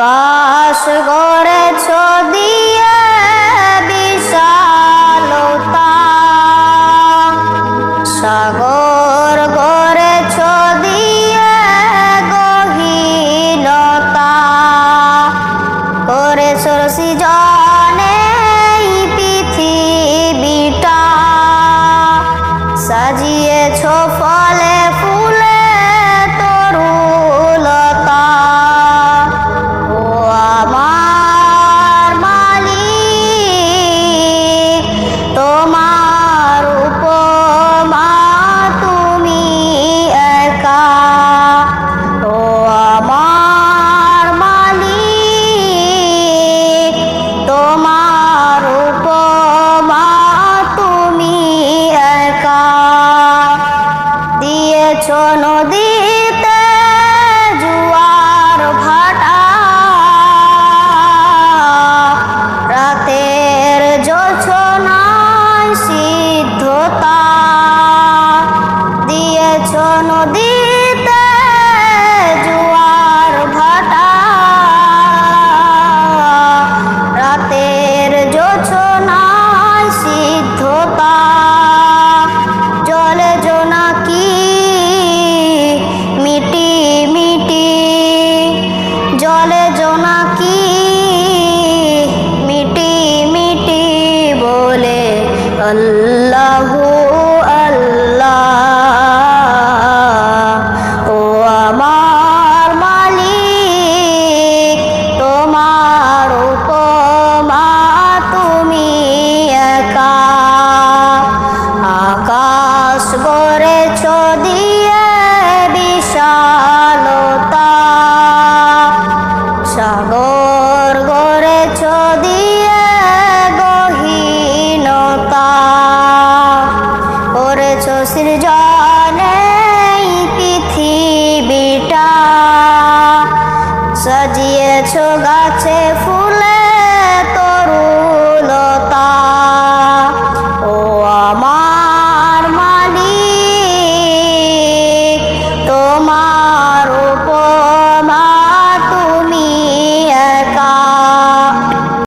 কাশ গড়েছ দিয়ে বিশালতা। সাগর গড়েছ দিয়ে গহীনতা। করেছ সৃজনে এই পৃথিবীটা। সাজিয়েছ ফলে ফুলে সিদ্ধতা জলে জোনাকি মিটি মিটি। জলে জোনাকি মিটি মিটি বলে আল্লাহ। দিয়ে বিশালতা। সাগর গড়েছ দিয়ে গহীনতা। করেছ সৃজনে পৃথিবীটা। সাজিয়েছ গাছে ফুল